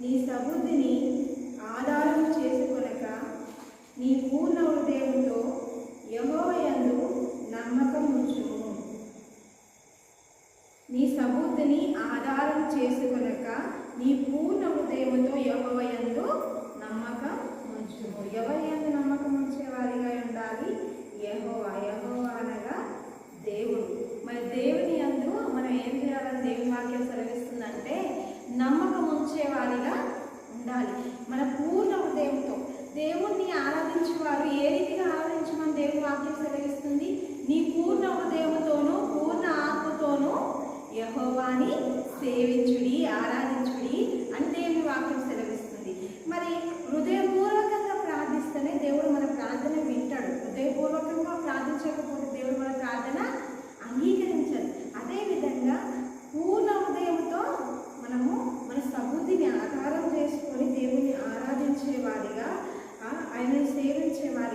నీ సబుద్ధిని ఆధారం చేసుకొనక నీ పూర్ణ హృదయంతో యహోవయందు నమ్మకం ఉంచుము. నీ సబుద్ధిని ఆధారం చేసుకొనక నీ పూర్ణ హృదయంతో యహోవయందు నమ్మకం ఉంచుము. ఎవరియందు నమ్మకం ఉంచేవారిగా ఉండాలి? యహోవా. యహోవా అనగా దేవుడు. మరి దేవుని అందు మనం ఏం చేయాలని దేవుని వాక్యం సెలవిస్తుందంటే నమ్మకం ఉండాలి. మన పూర్ణ హృదయంతో దేవుణ్ణి ఆరాధించేవారు ఏ రీతిగా ఆరాధించమని దేవుని వాక్యం సెలవిస్తుంది? నీ పూర్ణ హృదయంతోనూ పూర్ణ ఆత్మతోనూ యహోవాని సేవించుడి ఆరాధించుడి అంటే మీ వాక్యం సెలవిస్తుంది మరి హృదయపూర్వకంగా ప్రార్థిస్తేనే దేవుడు మన ప్రార్థన వింటాడు హృదయపూర్వకంగా ప్రార్థించకపోతే దేవుడు మన ప్రార్థన అంగీకరించడు అదేవిధంగా పూర్ణ హృదయంతో మనము మన సబుద్ధిని ఆధారం చేసుకొని